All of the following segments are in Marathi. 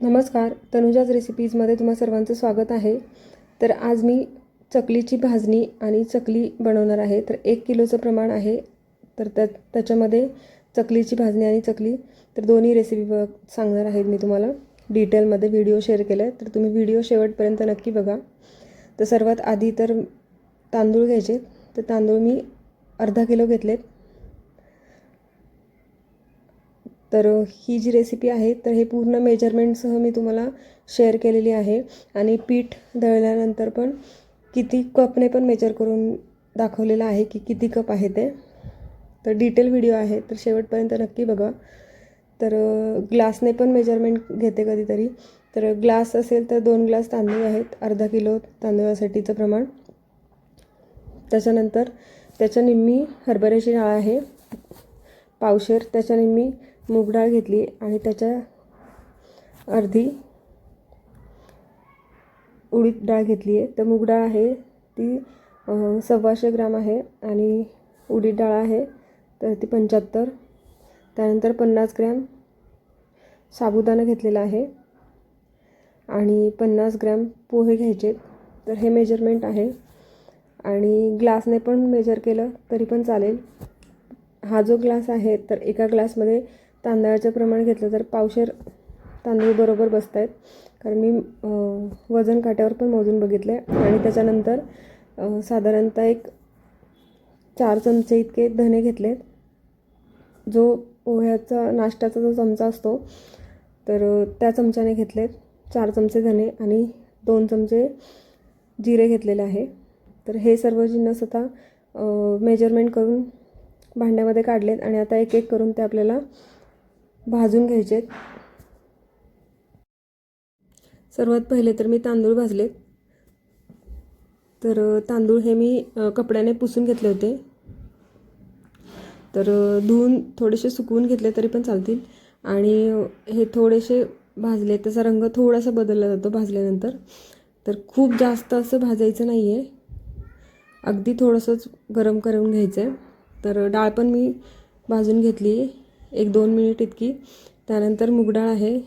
नमस्कार तनुजाज रेसिपीजमध्ये तुम्हा सर्वांचं स्वागत आहे. तर आज मी चकलीची भाजणी आणि चकली बनवणार आहे. तर एक किलोचं प्रमाण आहे. तर त्या त्याच्यामध्ये चकलीची भाजणी आणि चकली. तर दोन्ही रेसिपी ब सांगणार आहेत मी तुम्हाला. डिटेलमध्ये व्हिडिओ शेअर केला आहे तर तुम्ही व्हिडिओ शेवटपर्यंत नक्की बघा. तर सर्वात आधी तर तांदूळ घ्यायचे. तर तांदूळ मी अर्धा किलो घेतलेत. तर ही जी रेसिपी आहे तर हे पूर्ण मेजरमेंटसह मी तुम्हाला शेअर केलेली आहे. आणि पीठ दळल्यानंतर पण किती कपने पण मेजर करून दाखवलेलं आहे की किती कप आहे ते. तर डिटेल व्हिडिओ आहे तर शेवटपर्यंत नक्की बघा. तर ग्लासने पण मेजरमेंट घेते कधीतरी. तर ग्लास असेल तर दोन ग्लास तांदूळ आहेत अर्धा किलो तांदूळासाठीचं प्रमाण. त्याच्यानंतर त्याच्या निम्मी हरभऱ्याची डाळ आहे पावशेर. त्याच्या निम्मी मूग डाळ घेतली आणि त्याच्या अर्धी उडीद डाळ घेतली आहे. तर मूग डाळ आहे ती सव्वाशे ग्राम आहे आणि उडीद डाळ आहे तर ती पंच्याहत्तर. त्यानंतर पन्नास ग्रॅम साबुदाणा घेतलेला आहे आणि पन्नास ग्रॅम पोहे घ्यायचे. तर हे मेजरमेंट आहे आणि ग्लासने पण मेजर केलं तरी पण चालेल. हा जो ग्लास आहे तर एका ग्लासमध्ये तांदळाचं प्रमाण घेतलं तर पावशेर तांदूळ बरोबर बसत आहेत कारण मी वजन काट्यावर पण मोजून बघितलं आहे आणि त्याच्यानंतर साधारणतः एक चार चमचे इतके धने घेतलेत. जो पोह्याचा नाश्त्याचा जो चमचा असतो तर त्या चमच्याने घेतलेत. चार चमचे धने आणि दोन चमचे जिरे घेतलेले आहे. तर हे सर्व जिन्नस आता मेजरमेंट करून भांड्यामध्ये काढलेत. आणि आता एक एक करून ते आपल्याला भाजून घ्यायचे. सर्वात पहिले तर मी तांदूळ भाजले तर तांदूळ हे मी कपड्याने पुसून घेतले होते. तर धुवून थोडेसे सुकवून घेतले तरी पण चालतील. आणि हे थोडेसे भाजले त्याचा रंग थोडासा बदलला जातो भाजल्यानंतर. तर खूप जास्त असं भाजायचं नाही आहे अगदी थोडंसंच गरम करून घ्यायचं आहे तर डाळ पण मी भाजून घेतली एक दोन मिनिट इतकी. त्यानंतर मुगडाळ आहे.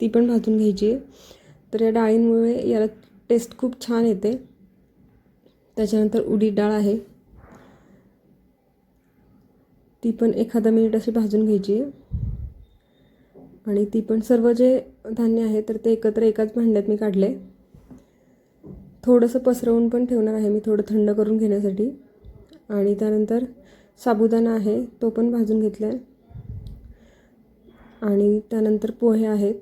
ती पण भाजून घ्यायची आहे. तर या डाळींमुळे याला टेस्ट खूप छान येते. त्याच्यानंतर उडीद डाळ आहे. ती पण एखादा मिनिट अशी भाजून घ्यायची आहे. आणि ती पण सर्व जे धान्य आहे तर ते एकत्र एकाच भांड्यात मी काढले. थोडंसं पसरवून पण ठेवणार आहे मी थोडं थंड करून घेण्यासाठी. आणि त्यानंतर साबुदाणा आहे तो पण भाजून घेतला आहे आणि त्यानंतर पोहे आहेत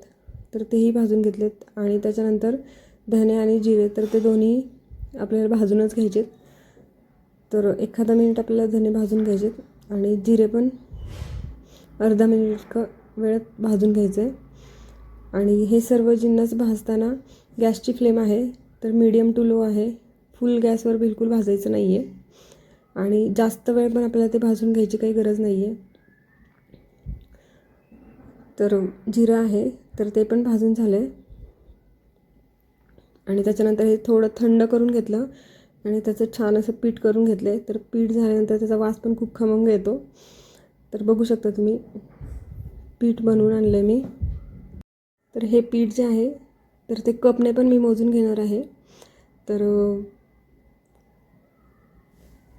तर तेही भाजून घेतलेत. आणि त्याच्यानंतर धने आणि जिरे तर ते दोन्ही आपल्याला भाजूनच घ्यायचेत. तर एखादा मिनिट आपल्याला धने भाजून घ्यायचेत आणि जिरे पण अर्धा मिनिट क वेळात भाजून घ्यायचं आहे आणि हे सर्व जिन्नस भाजताना गॅसची फ्लेम आहे तर मीडियम टू लो आहे. फुल गॅसवर बिलकुल भाजायचं नाही आहे आणि जास्त वेळ पण आपल्याला ते भाजून घ्यायची काही गरज नाही आहे तर जिरं आहे तर ते पण भाजून झालं आहे आणि त्याच्यानंतर हे थोडं थंड करून घेतलं आणि त्याचं छान असं पीठ करून घेतलं आहे तर पीठ झाल्यानंतर त्याचा वास पण खूप खमंग येतो. तर बघू शकता तुम्ही पीठ बनवून आणलं आहे मी. तर हे पीठ जे आहे तर ते कपने पण मी मोजून घेणार आहे. तर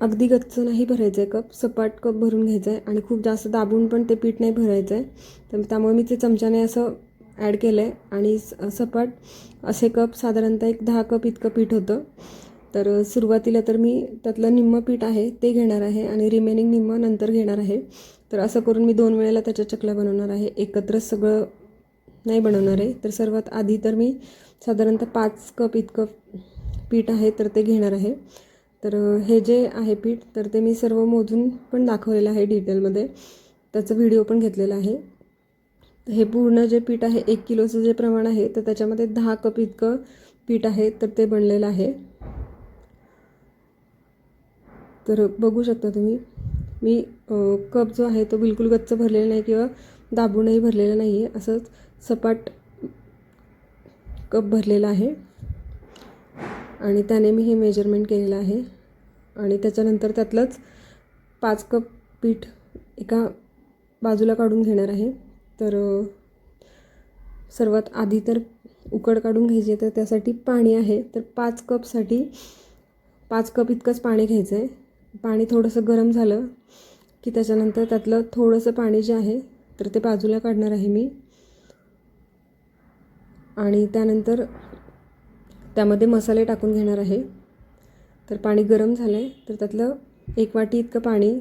अगदी गच्च नाही भरायचं आहे कप सपाट कप भरून घ्यायचं आहे आणि खूप जास्त दाबून पण ते पीठ नाही भरायचं आहे तर त्यामुळे मी ते चमच्याने असं ॲड केलं आहे आणि सपाट असे कप साधारणतः एक दहा कप इतकं पीठ होतं. तर सुरुवातीला तर मी त्यातलं निम्मं पीठ आहे ते घेणार आहे आणि रिमेनिंग निम्मं नंतर घेणार आहे. तर असं करून मी दोन वेळेला त्याच्या चकल्या बनवणार आहे. एकत्र सगळं नाही बनवणार आहे. तर सर्वात आधी तर मी साधारणतः पाच कप इतकं पीठ आहे तर ते घेणार आहे. तर हे जे आहे पीठ तर ते मी सर्व मोजून पण दाखवलेलं आहे डिटेलमध्ये. त्याचं व्हिडिओ पण घेतलेला आहे. हे पूर्ण जे पीठ आहे एक किलोचं जे प्रमाण आहे तर त्याच्यामध्ये दहा कप इतकं पीठ आहे तर ते बनलेलं आहे. तर बघू शकता तुम्ही मी कप जो आहे तो बिलकुल गच्च भरलेला नाही किंवा दाबूनही भरलेला नाही आहे असंच सपाट कप भरलेला आहे. आणि त्याने मी हे मेजरमेंट केलेलं आहे. आणि त्याच्यानंतर त्यातलंच पाच कप पीठ एका बाजूला काढून घेणार आहे. तर सर्वात आधी तर उकड काढून घ्यायची तर त्यासाठी पाणी आहे. तर पाच कपसाठी पाच कप इतकंच पाणी घ्यायचं आहे. पाणी थोडंसं गरम झालं की त्याच्यानंतर त्यातलं थोडंसं पाणी जे आहे तर ते बाजूला काढणार आहे मी. आणि त्यानंतर त्यामध्ये मसाले टाकून घेणार आहे. तर पाणी गरम झालं आहे तर त्यातलं एक वाटी इतकं पाणी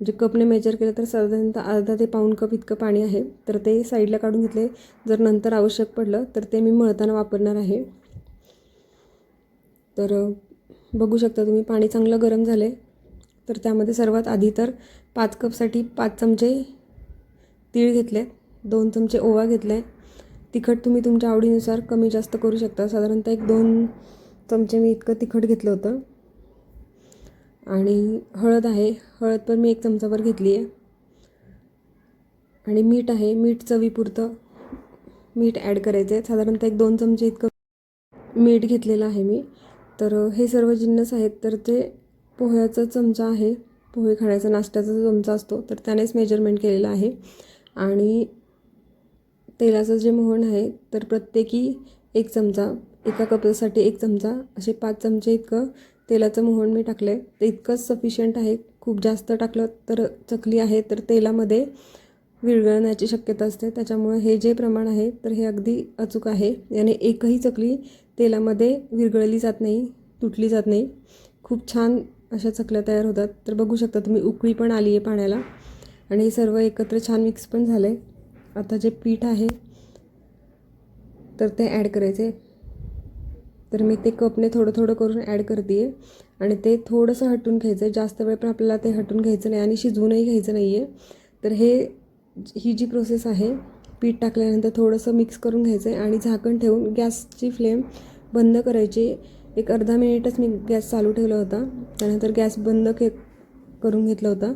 जे कपने मेजर केलं तर साधारणतः अर्धा ते पाऊण कप इतकं पाणी आहे. तर ते साईडला काढून घेतले. जर नंतर आवश्यक पडलं तर ते मी मळताना वापरणार आहे. तर बघू शकता तुम्ही पाणी चांगलं गरम झालं आहे तर त्यामध्ये सर्वात आधी तर पाच कपसाठी पाच चमचे तीळ घेतले दोन चमचे ओवा घेतला आहे तिखट तुम्ही तुमच्या आवडीनुसार कमी जास्त करू शकता. साधारणतः एक दोन चमचे मी इतकं तिखट घेतलं होतं. आणि हळद आहे. हळद पण मी एक चमचाभर घेतली आहे आणि मीठ आहे. मीठ चवीपुरतं मीठ ॲड करायचं आहे साधारणतः एक दोन चमचे इतकं मीठ घेतलेलं आहे मी. तर हे सर्व जिन्नस आहेत. तर ते पोह्याचा चमचा आहे. पोहे खाण्याचा नाश्त्याचा जो चमचा असतो. तर त्यानेच मेजरमेंट केलेलं आहे. आणि तेलाचं जे मोहन आहे तर प्रत्येकी एक चमचा एका कपासाठी एक चमचा असे पाच चमचे इतकं तेलाचं मोहन मी टाकलं आहे ते इतकंच सफिशियंट आहे खूप जास्त टाकलं तर चकली आहे तर तेलामध्ये विरघळण्याची शक्यता असते. त्याच्यामुळे हे जे प्रमाण आहे तर हे अगदी अचूक आहे. याने एकही चकली तेलामध्ये विरघळली जात नाही तुटली जात नाही. खूप छान अशा चकल्या तयार होतात. तर बघू शकता तुम्ही उकळी पण आली आहे पाण्याला. आणि हे सर्व एकत्र छान मिक्स पण झालं आहे आता जे पीठ आहे तर ते ॲड करायचे तर मी ते कपने थोडं थोडं करून ॲड करते आहे आणि ते थोडंसं हटून घ्यायचं आहे जास्त वेळ पण आपल्याला ते हटून घ्यायचं नाही आणि शिजवूनही घ्यायचं नाही आहे तर हे ही जी प्रोसेस आहे पीठ टाकल्यानंतर थोडंसं मिक्स करून घ्यायचं आहे आणि झाकण ठेवून गॅसची फ्लेम बंद करायची. एक अर्धा मिनिटच मी गॅस चालू ठेवला होता. त्यानंतर गॅस बंद के करून घेतला होता.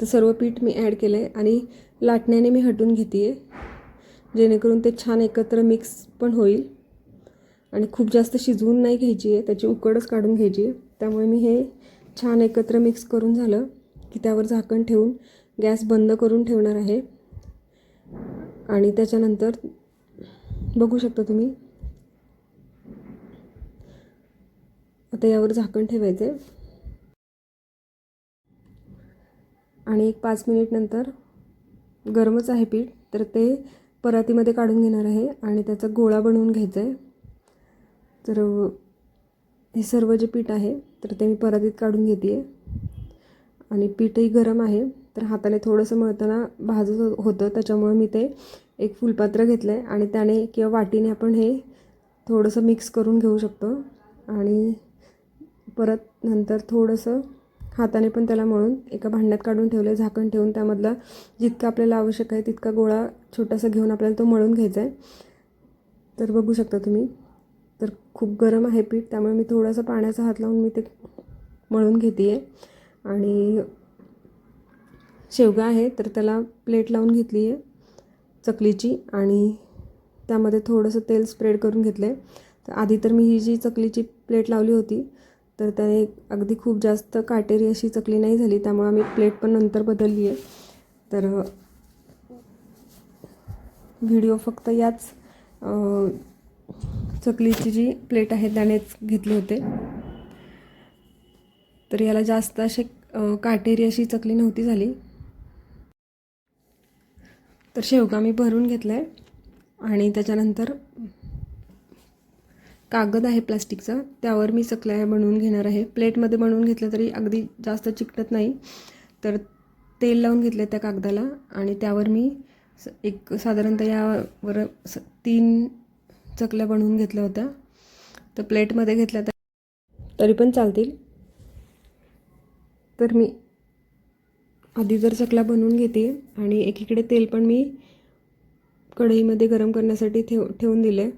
तर सर्व पीठ मी ॲड केलं आहे आणि लाटण्याने मी हटून घेते आहे जेणेकरून ते छान एकत्र मिक्स पण होईल. आणि खूप जास्त शिजवून नाही घ्यायची आहे त्याची उकडच काढून घ्यायची आहे. त्यामुळे मी हे छान एकत्र मिक्स करून झालं की त्यावर झाकण ठेवून गॅस बंद करून ठेवणार आहे. आणि त्याच्यानंतर बघू शकता तुम्ही. आता यावर झाकण ठेवायचं आहे आणि एक पाच मिनिट नंतर गरमच आहे पीठ तर ते परातीमध्ये काढून घेणार आहे आणि त्याचा गोळा बनवून घ्यायचा आहे तर हे सर्व जे पीठ आहे तर ते मी परातीत काढून घेते आहे आणि पीठही गरम आहे तर हाताने थोडंसं मळताना भाजत होतं त्याच्यामुळे मी ते एक फुलपात्र घेतलं आहे आणि त्याने किंवा वाटीने आपण हे थोडंसं मिक्स करून घेऊ शकतो. आणि परत नंतर थोडंसं हाताने पण त्याला मळून एका भांड्यात काढून ठेवलं आहे झाकण ठेवून त्यामधला जितका आपल्याला आवश्यक आहे तितका गोळा छोटासा घेऊन आपल्याला तो मळून घ्यायचा आहे तर बघू शकता तुम्ही. तर खूप गरम आहे पीठ त्यामुळे मी थोडासा पाण्याचा हात लावून मी ते मळून घेते आहे आणि शेवगा आहे तर त्याला प्लेट लावून घेतली आहे चकलीची आणि त्यामध्ये थोडंसं तेल स्प्रेड करून घेतलं आहे तर आधी तर मी ही जी चकलीची प्लेट लावली होती तर त्याने अगदी खूप जास्त काटेरी अशी चकली नाही झाली त्यामुळे आम्ही प्लेट पण नंतर बदलली आहे. तर व्हिडिओ फक्त याच चकलीची जी प्लेट आहे त्यानेच घेतले होते. तर याला जास्त असे काटेरी अशी चकली नव्हती झाली. तर शेवगा मी भरून घेतला आहे आणि त्याच्यानंतर कागद आहे प्लास्टिकचा त्यावर मी चकल्या बनवून घेणार आहे. प्लेटमध्ये बनवून घेतलं तरी अगदी जास्त चिकटत नाही. तर तेल लावून घेतलं त्या कागदाला आणि त्यावर मी एक साधारणतः यावर स तीन चकल्या बनवून घेतल्या होत्या. तर प्लेटमध्ये घेतल्या तर तरी पण चालतील. तर मी आधी जर चकल्या बनवून घेते आणि एकीकडे तेल पण मी कढईमध्ये गरम करण्यासाठी ठेव ठेवून दिले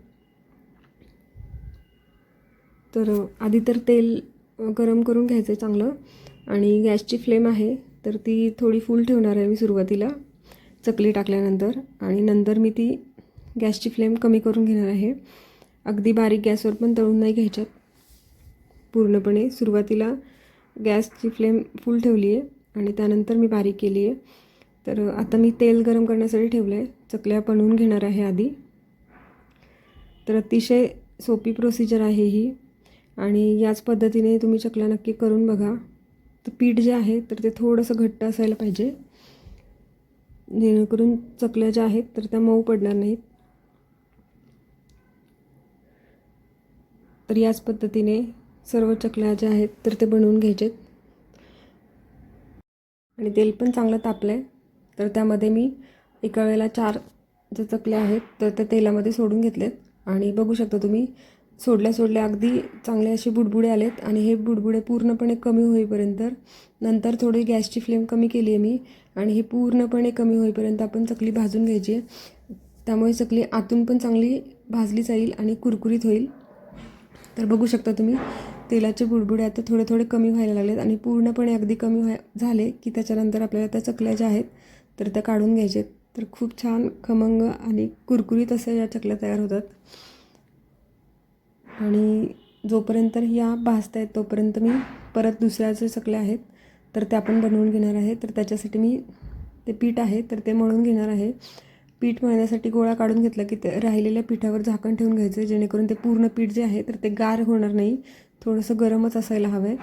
तर आधी तर तेल गरम करून घ्यायचं आहे चांगलं. आणि गॅसची फ्लेम आहे तर ती थोडी फुल ठेवणार आहे मी सुरुवातीला चकली टाकल्यानंतर. आणि नंतर मी ती गॅसची फ्लेम कमी करून घेणार आहे. अगदी बारीक गॅसवर पण तळून नाही घ्यायच्यात. पूर्णपणे सुरुवातीला गॅसची फ्लेम फुल ठेवली आहे आणि त्यानंतर मी बारीक केली आहे. तर आता मी तेल गरम करण्यासाठी ठेवलं आहे चकल्या बनवून घेणार आहे आधी. तर अतिशय सोपी प्रोसिजर आहे ही. आणि याच पद्धतीने तुम्ही चकल्या नक्की करून बघा. तर पीठ जे आहे तर ते थोडंसं घट्ट असायला पाहिजे. जेणेकरून चकल्या ज्या आहेत तर त्या मऊ पडणार नाहीत. तर याच पद्धतीने सर्व चकल्या ज्या आहेत तर ते बनवून घ्यायचेत. आणि तेल पण चांगलं तापलं आहे तर त्यामध्ये मी एका वेळेला चार ज्या चकल्या आहेत तर त्या तेलामध्ये सोडून घेतलेत आणि बघू शकता तुम्ही सोडल्या सोडल्या अगदी चांगले असे बुडबुडे आलेत आणि हे बुडबुडे पूर्णपणे कमी होईपर्यंत नंतर थोडी गॅसची फ्लेम कमी केली आहे मी आणि हे पूर्णपणे कमी होईपर्यंत आपण चकली भाजून घ्यायची आहे. त्यामुळे चकली आतून पण चांगली भाजली जाईल आणि कुरकुरीत होईल. तर बघू शकता तुम्ही तेलाचे बुडबुडे आता थोडे थोडे कमी व्हायला लागलेत आणि पूर्णपणे अगदी कमी व्हाय झाले की त्याच्यानंतर आपल्याला त्या चकल्या ज्या आहेत तर त्या काढून घ्यायच्या तर खूप छान खमंग आणि कुरकुरीत अशा या चकल्या तयार होतात. आणि जोपर्यंत ह्या भाजत आहेत तोपर्यंत मी परत दुसऱ्या जे चकल्या आहेत तर त्या पण बनवून घेणार आहे. तर त्याच्यासाठी मी ते पीठ आहे तर ते मळून घेणार आहे. पीठ मळण्यासाठी गोळा काढून घेतला की ते राहिलेल्या पिठावर झाकण ठेवून घ्यायचं जेणेकरून ते पूर्ण पीठ जे आहे तर ते गार होणार नाही. थोडंसं गरमच असायला हवं आहे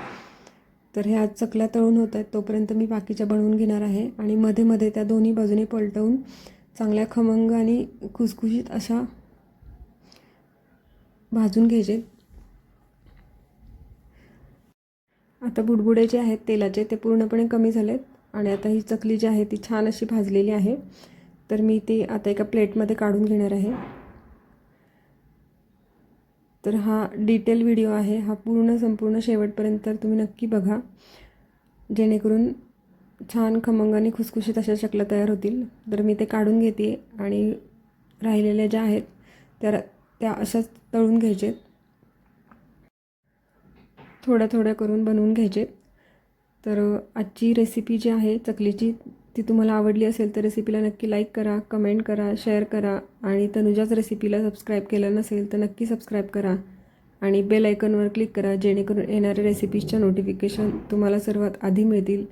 तर ह्या चकल्या तळून होत आहेत तोपर्यंत मी बाकीच्या बनवून घेणार आहे. आणि मध्ये मध्ये त्या दोन्ही बाजूने पलटवून चांगल्या खमंग आणि खुसखुशीत अशा भाजून घ्यायचे. आता बुडबुडे जे आहेत तेलाचे ते पूर्णपणे कमी झालेत आणि आता ही चकली जी आहे ती छान अशी भाजलेली आहे. तर मी ती आता एका प्लेटमध्ये काढून घेणार आहे. तर हा डिटेल व्हिडिओ आहे हा पूर्ण संपूर्ण शेवटपर्यंत तुम्ही नक्की बघा. जेणेकरून छान खमंग आणि खुसखुशीत अशा चकल्या तयार होतील. तर मी ते काढून घेते आणि राहिलेल्या ज्या आहेत त्या त्या अशाच तळून घ्यायचे. थोड्या थोड्या करून बनवून घ्यायचे. तर आजची रेसिपी जी आहे चकलीची ती तुम्हाला आवडली असेल तर रेसिपीला नक्की लाईक करा कमेंट करा शेअर करा आणि तनुजाच रेसिपीला सबस्क्राईब केलं नसेल तर नक्की सबस्क्राईब करा आणि बेल आयकॉनवर क्लिक करा जेणेकरून येणाऱ्या रेसिपीजच्या नोटिफिकेशन तुम्हाला सर्वात आधी मिळतील.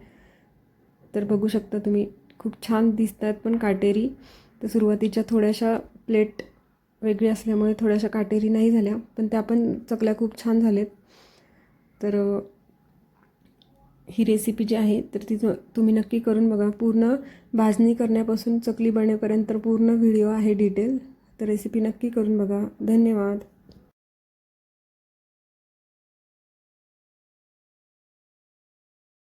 तर बघू शकता तुम्ही खूप छान दिसतात पण काटेरी. तर सुरुवातीच्या थोड्याशा प्लेट वेगळी असल्यामुळे थोड्याशा काटेरी नाही झाल्या पण त्या पण चकल्या खूप छान झालेत तर ही रेसिपी जी आहे तर ती तुम्ही नक्की करून बघा. पूर्ण भाजणी करण्यापासून चकली बनेपर्यंत पूर्ण व्हिडिओ आहे डिटेल तर रेसिपी नक्की करून बघा. धन्यवाद.